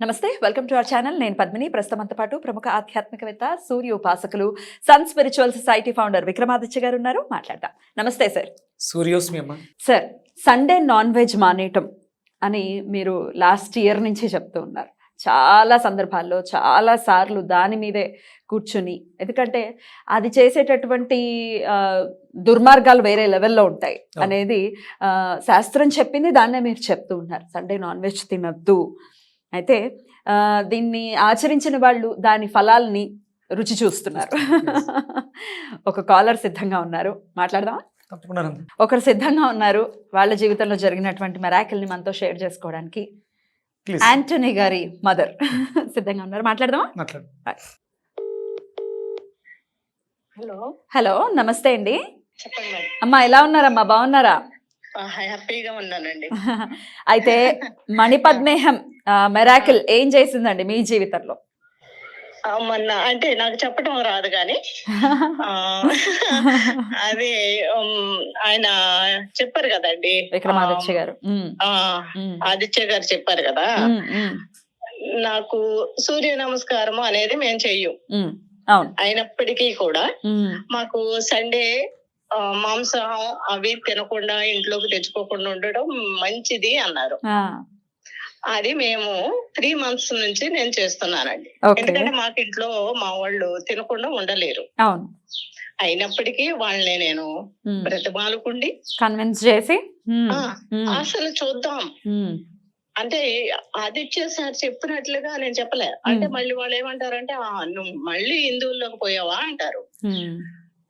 నమస్తే welcome to our channel. నేను పద్మిని. ప్రస్తుతంతో పాటు ప్రముఖ ఆధ్యాత్మికవేత్త సూర్య ఉపాసకులు Sun spiritual society founder Vikramaditya garu ఉన్నారు. మాట్లాడదాం. నమస్తే సార్. సూర్యోస్మి అమ్మ. సార్ సండే నాన్ వెజ్ మానేయటం అని మీరు లాస్ట్ ఇయర్ నుంచి చెప్తూ ఉన్నారు. చాలా సందర్భాల్లో చాలా సార్లు దాని మీదే కూర్చుని. ఎందుకంటే అది చేసేటటువంటి దుర్మార్గాలు వేరే లెవెల్లో ఉంటాయి. అనేది శాస్త్రం చెప్పింది దాన్నే మీరు చెప్తూ ఉన్నారు. సండే నాన్ వెజ్ తినద్దు. అయితే దీన్ని ఆచరించిన వాళ్ళు దాని ఫలాల్ని రుచి చూస్తున్నారు. ఒక కాలర్ సిద్ధంగా ఉన్నారు. మాట్లాడదామా? తప్పకుండా. ఒకరు సిద్ధంగా ఉన్నారు. వాళ్ళ జీవితంలో జరిగినటువంటి మెరాకిల్ని మనతో షేర్ చేసుకోవడానికి. ప్లీజ్ యాంటనీ గారి మదర్ సిద్ధంగా ఉన్నారు. మాట్లాడదామా? మాట్లాడు. హలో హలో నమస్తే అండి. అమ్మా ఎలా ఉన్నారమ్మా? బాగున్నారా? హ్యాపీగా ఉన్నానండి. అయితే మణిపద్మేహం మెరాకిల్ ఏం చేసిందండి మీ జీవితంలో? మొన్న అంటే నాకు చెప్పడం రాదు కానీ అది ఆయన చెప్పారు కదండి. విక్రమాదిత్య గారు. ఆదిత్య గారు చెప్పారు కదా. నాకు సూర్య నమస్కారము అనేది మేము చెయ్యం. అయినప్పటికీ కూడా మాకు సండే ఆ, మాంసం అవి తినకుండా ఇంట్లోకి తెచ్చుకోకుండా ఉండడం మంచిది అన్నారు. అది మేము త్రీ మంత్స్ నుంచి నేను చేస్తున్నానండి. ఎందుకంటే మాకు ఇంట్లో మా వాళ్ళు తినకుండా ఉండలేరు. అయినప్పటికీ వాళ్ళని నేను బ్రతమాలుకుండి కన్విన్స్ చేసి అసలు చూద్దాం. అంటే ఆదిత్య సార్ చెప్పినట్లుగా నేను చెప్పలే. అంటే. మళ్ళీ వాళ్ళు ఏమంటారంటే "ఆ, నువ్వు మళ్ళీ హిందువుల్లోకి పోయావా? అంటారు.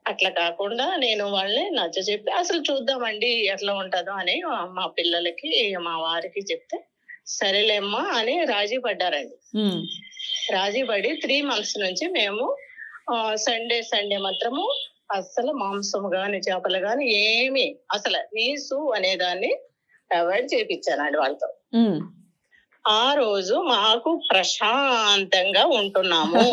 అట్లా కాకుండా నేను వాళ్ళని నచ్చ చెప్పి అసలు చూద్దామండి ఎట్లా ఉంటుందో అని మా పిల్లలకి మా వారికి చెప్తే సరేలేమ్మా అని రాజీ పడ్డారండి. రాజీ పడి త్రీ మంత్స్ నుంచి మేము సండే సండే మాత్రము అస్సలు మాంసం గాని చేపలు గాని ఏమి అసలు నీసు అనేదాన్ని అవాయిడ్ చేపించానండి వాళ్ళతో. ఆ రోజు మాకు ప్రశాంతంగా ఉంటున్నాము.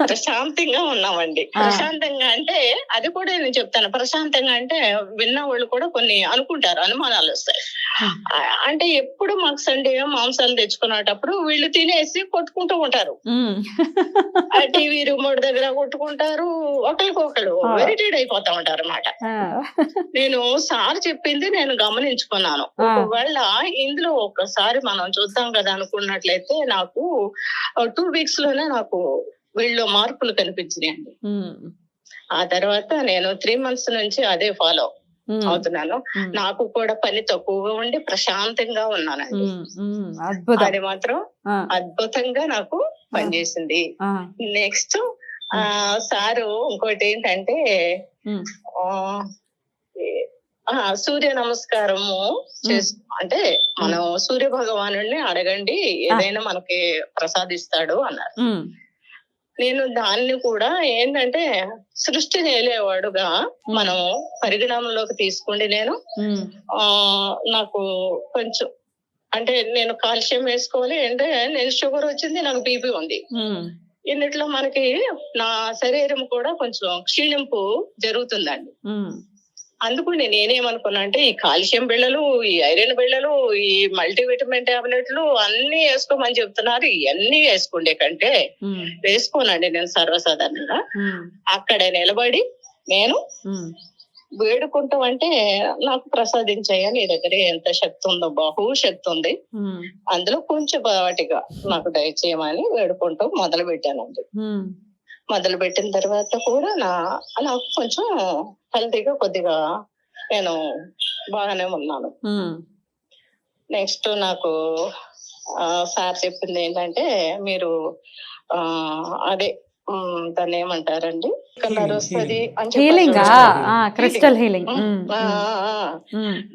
ప్రశాంతంగా ఉన్నామండి. ప్రశాంతంగా అంటే అది కూడా నేను చెప్తాను. ప్రశాంతంగా అంటే విన్న వాళ్ళు కూడా కొన్ని అనుకుంటారు అనుమానాలు వస్తాయి. అంటే ఎప్పుడు మాకు సండే మాంసాలు తెచ్చుకునేటప్పుడు వీళ్ళు తినేసి కొట్టుకుంటూ ఉంటారు. టీవీ రిమోట్ దగ్గర కొట్టుకుంటారు. ఒకరికొకరు. వెరిటేడ్ అయిపోతా ఉంటారు అన్నమాట ఆ, నేను సార్ చెప్పింది నేను గమనించుకున్నాను. ఒకవేళ ఇందులో ఒక్కసారి మనం చూద్దాం కదా అనుకున్నట్లయితే నాకు టూ వీక్స్లోనే నాకు వీళ్ళలో మార్పులు కనిపించినాయండి. ఆ తర్వాత నేను త్రీ మంత్స్ నుంచి అదే ఫాలో అవుతున్నాను. నాకు కూడా పని తక్కువగా ఉండి ప్రశాంతంగా ఉన్నానండి. అది మాత్రం అద్భుతంగా నాకు పనిచేసింది. నెక్స్ట్ ఆ సారు ఇంకోటి ఏంటంటే సూర్య నమస్కారము చేసు అంటే మనం సూర్య భగవాను అడగండి ఏదైనా మనకి ప్రసాదిస్తాడు అన్నారు. నేను దాన్ని కూడా ఏంటంటే సృష్టి చేయలేవాడుగా. మనం పరిగణనలోకి తీసుకుండి నేను. ఆ నాకు కొంచెం అంటే నేను కాల్షియం వేసుకోవాలి అంటే నేను షుగర్ వచ్చింది నాకు బీపీ ఉంది. ఇన్నిట్లో మనకి నా శరీరం కూడా కొంచెం క్షీణింపు జరుగుతుందండి. అందుకు నేను నేనేమనుకున్నా అంటే ఈ కాల్షియం బిళ్ళలు ఈ ఐరన్ బిళ్ళలు ఈ మల్టీవిటమిన్ టాబ్లెట్లు అన్ని వేసుకోమని చెప్తున్నారు. ఇవన్నీ వేసుకుండే కంటే వేసుకోనండి నేను సర్వసాధారణంగా. అక్కడే నిలబడి నేను వేడుకుంటాం అంటే నాకు ప్రసాదించాయా నీ దగ్గర ఎంత శక్తి ఉందో బహు శక్తి ఉంది అందులో కొంచెం వాటిగా నాకు దయచేయమని వేడుకుంటూ మొదలు పెట్టానండి మొదలు పెట్టిన తర్వాత కూడా నా నాకు కొంచెం హెల్తీగా కొద్దిగా నేను బాగానే ఉన్నాను. నెక్స్ట్ నాకు సార్ చెప్పింది ఏంటంటే మీరు అదే దాన్ని ఏమంటారండి? కలర్ వస్తుంది అని హీలింగ్. Crystal healing.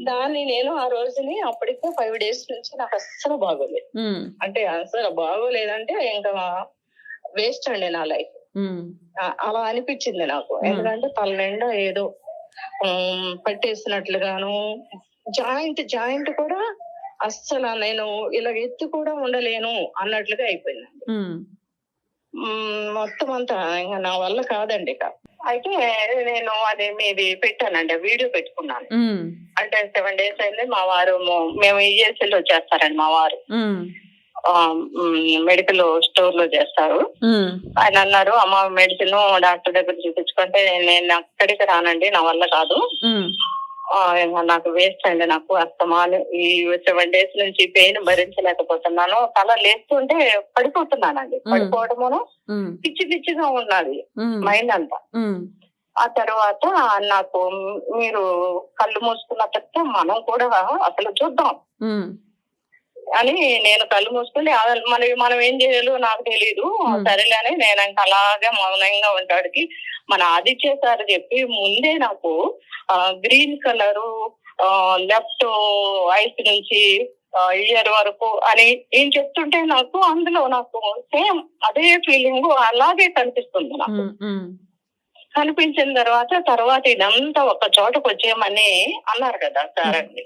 దాన్ని నేను ఆ రోజుని అప్పటికే ఫైవ్ డేస్ నుంచి నాకు అస్సలు బాగోలేదు. అంటే అసలు బాగోలేదంటే ఇంకా వేస్ట్ అండి నా లైఫ్. అలా అనిపించింది నాకు. ఎందుకంటే తల నిండా ఏదో పట్టేసినట్లుగాను జాయింట్ జాయింట్ కూడా అస్సలు నేను ఇలా ఎత్తి కూడా ఉండలేను అన్నట్లుగా అయిపోయింది మొత్తం అంతా ఇంకా నా వల్ల కాదండి ఇక. అయితే నేను అది మీది పెట్టానండి వీడియో పెట్టుకున్నాను. అంటే సెవెన్ డేస్ అయింది మా వారు మేము ఈఎస్ఎల్లో చేస్తారండి మా వారు. మెడికల్ స్టోర్లో చేస్తారు. ఆయన అన్నారు అమ్మ మెడిసిన్ డాక్టర్ దగ్గర చూపించుకుంటే నేను అక్కడికి రానండి నా వల్ల కాదు. నాకు వేస్ట్ అండి నాకు అస్తమాను ఈ సెవెన్ డేస్ నుంచి పెయిన్ భరించలేకపోతున్నాను. తల లేస్తుంటే పడిపోతున్నానండి. పడిపోవడమును ఉమ్, పిచ్చి పిచ్చిగా ఉన్నది మైండ్ అంతా. ఆ తర్వాత నాకు మీరు కళ్ళు మూసుకున్న తర్వాత మనం కూడా అసలు చూద్దాం. అని నేను కళ్ళు మూసుకుంటే ఆ మన మనం ఏం చేయాలో నాకు తెలియదు మ్మ్. సరేలే అని నేను ఇంకా అలాగే మౌనంగా ఉంటాడికి. మన ఆదిత్య సార్ చెప్పి ముందే నాకు గ్రీన్ కలరు లెఫ్ట్ ఐస్ నుంచి ఇయర్ వరకు అని ఏం చెప్తుంటే నాకు అందులో నాకు సేమ్ అదే ఫీలింగ్ అలాగే కనిపిస్తుంది నాకు. కనిపించిన తర్వాత తర్వాత ఇదంతా ఒక చోటకు వచ్చేయమని అన్నారు కదా సార్ అండి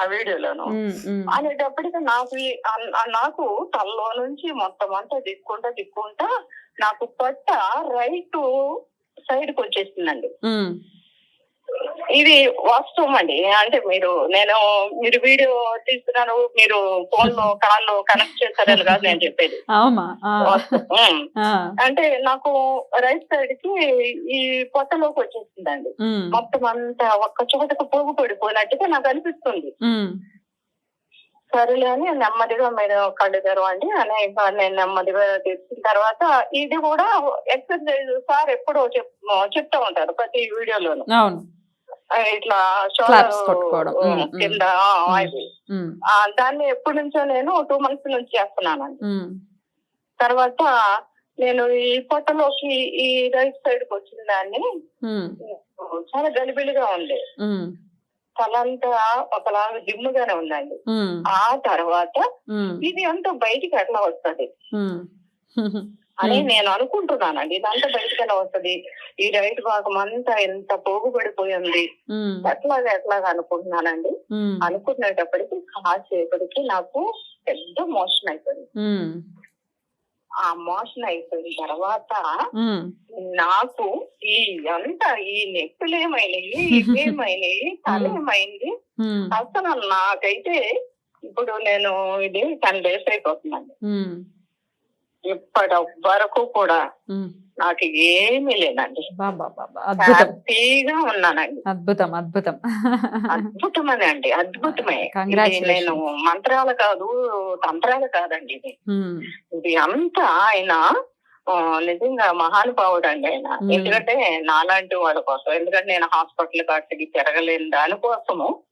ఆ వీడియోలోను. అనేటప్పటికి నాకు నాకు తలలో నుంచి మొత్తం అంతా దిక్కుంటా దిక్కుంటా నాకు పట్ట రైట్ సైడ్కి వచ్చేసిందండి. ఇది వాస్తవం అండి. అంటే మీరు నేను మీరు వీడియో తీస్తున్నాను మీరు ఫోన్లో కాల్లో కనెక్ట్ చేస్తారని కాదు నేను చెప్పేది. అంటే నాకు రైట్ సైడ్కి ఈ పొట్టలోకి వచ్చేసిందండి. మొత్తం అంతా ఒక్క చోటకు పోగు పడిపోయినట్టుగా నాకు అనిపిస్తుంది. సరేలే అని నెమ్మదిగా మీరు కళ్ళు తెరవండి అని నేను నెమ్మదిగా తెరిచిన తర్వాత ఇది కూడా ఎక్సర్సైజ్ సార్ ఎప్పుడో చెప్ చెప్తా ఉంటారు ప్రతి వీడియోలోను. ఇట్లా కొట్టుకోవడం. కింద దాన్ని ఎప్పటి నుంచో నేను టూ మంత్స్ నుంచి చేస్తున్నానండి. తర్వాత నేను ఈ పొట్టలోకి ఈ రైట్ సైడ్కి వచ్చిన దాన్ని చాలా గలిబిలిగా ఉంది. తలంతా ఒకలాగా జిమ్ముగానే ఉందండి. ఆ తర్వాత ఇది అంతా బయటికి ఎట్లా వస్తది? అని. నేను అనుకుంటున్నానండి. ఇదంతా బయటికి ఎలా వస్తది. ఈ రైట్ భాగం అంతా ఎంత పోగుపడిపోయింది ఉమ్, ఎట్లాగా ఎట్లాగా అనుకుంటున్నానండి. అనుకునేటప్పటికి కాసేపటికి నాకు పెద్ద మోషన్ అయిపోయింది. ఆ మోషన్ అయిపోయిన తర్వాత నాకు ఈ అంతా ఈ నెప్పులు ఏమైనాయి ఇవేమైనాయి తల ఏమైంది? ఉమ్, అసలు నాకైతే ఇప్పుడు నేను ఇది టెన్ డేస్ అయిపోతుందండి. ఉమ్, ఇప్పటి వరకు కూడా. నాకు ఏమీ లేదండి. హ్యాపీగా ఉన్నానండి. అద్భుతం అద్భుతం. అద్భుతమని అండి అద్భుతమే. నేను మంత్రాలు కాదు తంత్రాలు కాదండి ఇది. ఇది అంతా ఆయన నిజంగా మహానుభావుడు అండి ఆయన. ఎందుకంటే నాలాంటి వాళ్ళ కోసం ఎందుకంటే నేను హాస్పిటల్ కాటికి తిరగలేని దానికోసము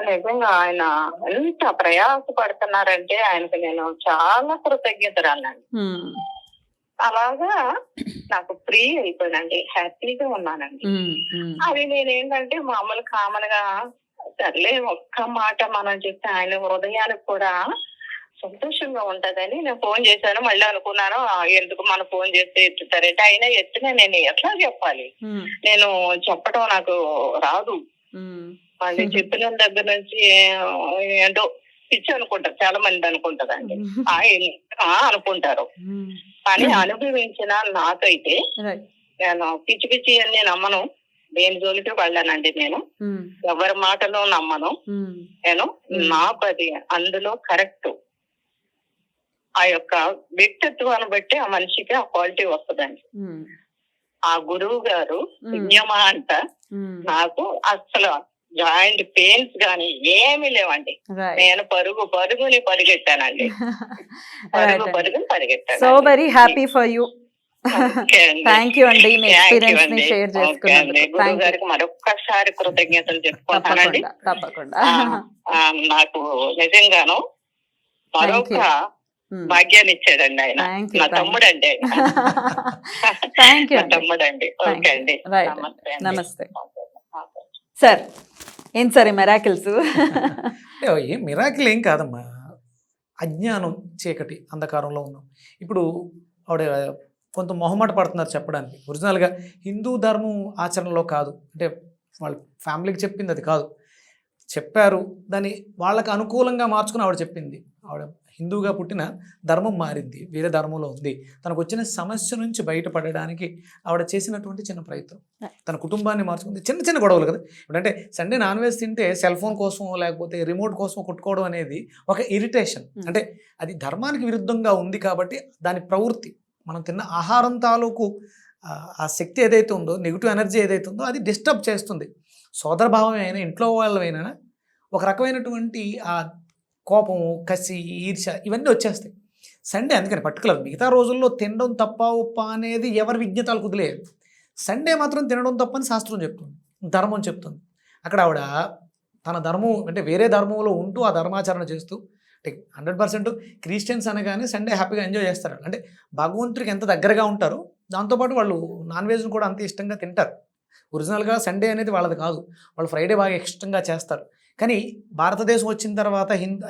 నిజంగా ఆయన ఎంత ప్రయాస పడుతున్నారంటే ఆయనకి నేను చాలా కృతజ్ఞతరాలండి. అలాగా నాకు ఫ్రీ అయిపోయానండి హ్యాపీగా ఉన్నానండి. అది నేనేంటంటే మామూలు కామన్గా సర్లే ఒక్క మాట మనం చెప్తే ఆయన హృదయానికి కూడా సంతోషంగా ఉంటదని నేను ఫోన్ చేశాను. మళ్ళీ అనుకున్నాను ఎందుకు మన ఫోన్ చేస్తే ఎత్తుతారంటే అయినా ఎత్తున నేను ఎట్లా చెప్పాలి? నేను చెప్పడం నాకు రాదు. మళ్ళీ చెప్పిన దగ్గర నుంచి ఏంటో పిచ్చి అనుకుంటారు. చాలా మంది అనుకుంటారండి అనుకుంటారు. కానీ అనుభవించిన నాకైతే నేను పిచ్చి పిచ్చి అని నేను నమ్మను. దేని జోలికి వెళ్ళానండి నేను? ఎవరి మాటలో నమ్మను. నేను. నాకు అది అందులో కరెక్ట్. ఆ యొక్క వ్యక్తిత్వాన్ని బట్టి ఆ మనిషికి ఆ క్వాలిటీ వస్తుందండి. ఆ గురువు గారు. పుణ్యమా అంట నాకు అసలు జాయింట్ పెయిన్స్ గాని ఏమీ లేవండి. నేను పరుగు పరుగుని పరిగెట్టానండి పరుగు పరుగుని పరిగెట్టాను so very happy for you thank you అండి. మీ ఎక్స్పీరియన్స్ని షేర్ చేసుకున్నందుకు. గురువు థ్యాంక్ యూ గారికి మరొక్కసారి కృతజ్ఞతలు చెప్పుకుంటానండి. తప్పకుండా నాకు నిజంగాను మరొక Hmm. భాగ్యాన్ని ఇచ్చాడండి ఆయన నా తమ్ముడు అండి థ్యాంక్ యూ తమ్ముడు అండి. ఓకే. అండి. నమస్తే. సార్ ఏం సార్ ఈ మెరాకిల్స్ ఏ, ఏం మిరాకిల్ ఏం కాదమ్మా. అజ్ఞానం చీకటి అంధకారంలో ఉన్నాం. ఇప్పుడు ఆవిడ కొంత మొహమాట పడుతున్నారు చెప్పడానికి. ఒరిజినల్గా హిందూ ధర్మం ఆచరణలో కాదు. అంటే వాళ్ళ ఫ్యామిలీకి చెప్పింది అది కాదు. చెప్పారు. దాన్ని వాళ్ళకి అనుకూలంగా మార్చుకుని ఆవిడ చెప్పింది. ఆవిడ హిందూగా పుట్టిన ధర్మం మారింది వేరే ధర్మంలో ఉంది. తనకు వచ్చిన సమస్య నుంచి బయటపడడానికి ఆవిడ చేసినటువంటి చిన్న ప్రయత్నం. తన కుటుంబాన్ని మార్చుకుంది. చిన్న చిన్న గొడవలు కదా. ఇప్పుడంటే సండే నాన్ వెజ్ తింటే సెల్ ఫోన్ కోసం లేకపోతే రిమోట్ కోసం కొట్టుకోవడం అనేది ఒక ఇరిటేషన్. Hmm. అంటే అది ధర్మానికి విరుద్ధంగా ఉంది కాబట్టి దాని ప్రవృత్తి మనం తిన్న ఆహారం తాలూకు ఆ- శక్తి ఏదైతే ఉందో నెగిటివ్ ఎనర్జీ ఏదైతే ఉందో అది డిస్టర్బ్ చేస్తుంది. సోదర భావమే అయినా ఇంట్లో వాళ్ళమైనా ఒక రకమైనటువంటి ఆ కోపము కసి ఈర్ష ఇవన్నీ వచ్చేస్తాయి. సండే అందుకని పర్టికులర్ మిగతా రోజుల్లో తినడం తప్ప ఉప్ప అనేది ఎవరి విజ్ఞతాలు కుదిలేదు సండే మాత్రం తినడం తప్పని శాస్త్రం చెప్తుంది ధర్మం చెప్తుంది. అక్కడ ఆవిడ తన ధర్మం అంటే వేరే ధర్మంలో ఉంటూ ఆ ధర్మాచరణ చేస్తూ అంటే హండ్రెడ్ పర్సెంట్ క్రిస్టియన్స్ అనగానే సండే హ్యాపీగా ఎంజాయ్ చేస్తారు. అంటే భగవంతుడికి ఎంత దగ్గరగా ఉంటారో దాంతోపాటు వాళ్ళు నాన్ వెజ్ని కూడా అంత ఇష్టంగా తింటారు. ఒరిజినల్గా సండే అనేది వాళ్ళది కాదు. వాళ్ళు ఫ్రైడే బాగా ఇష్టంగా చేస్తారు. కానీ భారతదేశం వచ్చిన తర్వాత హిందూ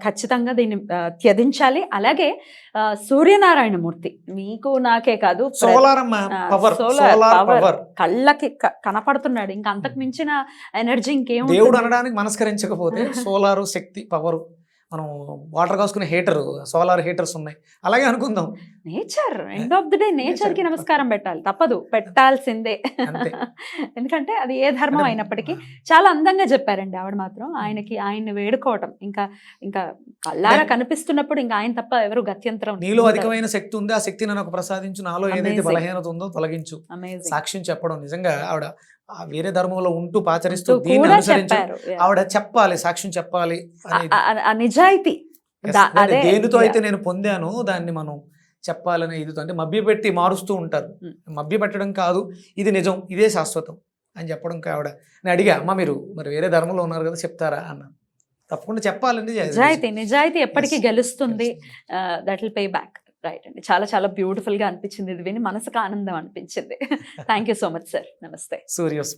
ఖచ్చితంగా దీన్ని త్యజించాలి. అలాగే ఆ, సూర్యనారాయణమూర్తి మీకు నాకే కాదు సోలార్ పవర్ కళ్ళకి కనపడుతున్నాడు. ఇంకా అంతకు మించిన ఎనర్జీ ఇంకేం దేవుడు అనడానికి మనస్కరించకపోతే సోలారు శక్తి పవర్. మనం వాటర్ కాసుకునే హీటర్ సోలార్ హీటర్స్ ఉన్నాయి. అలాగే అనుకుందాం. Nature end of the day నేచర్కి. నమస్కారం పెట్టాలి. తప్పదు. పెట్టాల్సిందే. ఎందుకంటే అది ఏ ధర్మం అయినప్పటికీ చాలా అందంగా చెప్పారండి ఆవిడ మాత్రం. ఆయనకి ఆయన్ని వేడుకోవటం. ఇంకా ఇంకా కళ్ళారా కనిపిస్తున్నప్పుడు ఇంకా ఆయన తప్ప ఎవరు గత్యంతరం నీలో అధికమైన శక్తి ఉంది. ఆ శక్తిని నాకు ప్రసాదించు. నాలో ఏదైతే. బలహీనత ఉందో తొలగించు. సాక్ష్యం చెప్పడం నిజంగా ఆవిడ ఆ వేరే ధర్మంలో ఉంటూ పాచరిస్తూ దీన్ని అనుసరించు ఆవిడ చెప్పాలి సాక్ష్యం చెప్పాలి నిజాయితీ. దేనితో. అయితే నేను పొందానో దాన్ని మనం చెప్పాలనే ఇదితో అంటే మభ్యపెట్టి మారుస్తూ ఉంటారు. Mm. మభ్యపెట్టడం కాదు ఇది నిజం ఇదే శాశ్వతం అని చెప్పడం ఆవిడ. నేను అడిగా అమ్మ మీరు మరి వేరే ధర్మంలో ఉన్నారు కదా చెప్తారా? అన్న. తప్పకుండా చెప్పాలండి నిజాయితీ నిజాయితీ ఎప్పటికీ. గెలుస్తుంది that will pay back right అండి. చాలా చాలా బ్యూటిఫుల్గా అనిపించింది. ఇది విని మనసుకు ఆనందం అనిపించింది. Thank you so much sir నమస్తే సూర్యోస్